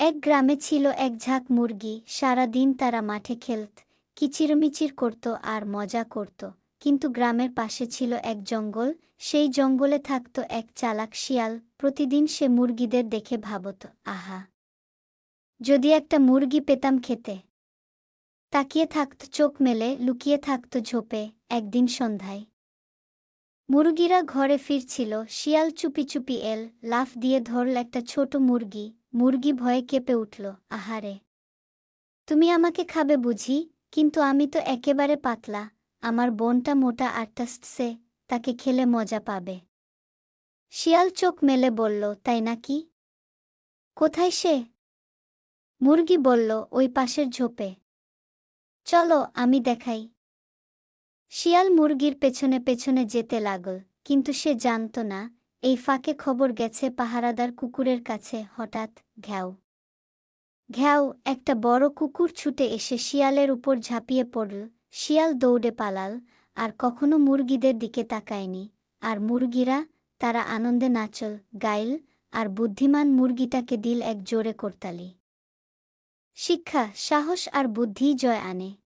এক গ্রামে ছিল এক ঝাঁক মুরগি সারা দিন তারা মাঠে খেলত, কিচিরমিচির করত আর মজা করত। কিন্তু গ্রামের পাশে ছিল এক জঙ্গল, সেই জঙ্গলে থাকত এক চালাক শিয়াল, প্রতিদিন সে মুরগিদের দেখে ভাবত, আহা, যদি একটা মুরগি পেতাম খেতে। তাকিয়ে থাকত চোখ মেলে, লুকিয়ে থাকত ঝোপে, একদিন সন্ধ্যায়। মুরগিরা ঘরে ফিরছিল, শিয়াল চুপি চুপি এল, লাফ দিয়ে ধরল একটা ছোট মুরগি মুরগি ভয়ে কেঁপে উঠল, আহারে, তুমি আমাকে খাবে বুঝি, কিন্তু আমি তো একেবারে পাতলা, আমার বোনটা মোটা আর টাস্টসে তাকে খেলে মজা পাবে। শিয়াল চোখ মেলে বলল, তাই নাকি? কোথায় সে? মুরগি বলল, ওই পাশের ঝোপে। চলো, আমি দেখাই। শিয়াল মুরগির পেছনে পেছনে যেতে লাগল, কিন্তু সে জানত না এই ফাঁকে খবর গেছে পাহারাদার কুকুরের কাছে, হঠাৎ ঘ্যাও। ঘ্যাও, একটা বড় কুকুর ছুটে এসে শিয়ালের উপর ঝাঁপিয়ে পড়ল। শিয়াল দৌড়ে পালাল, আর কখনো মুরগিদের দিকে তাকায়নি। আর মুরগিরা, তারা আনন্দে নাচল, গাইল, আর বুদ্ধিমান মুরগিটাকে দিল এক জোরে করতালি। শিক্ষা, সাহস আর বুদ্ধিই জয় আনে।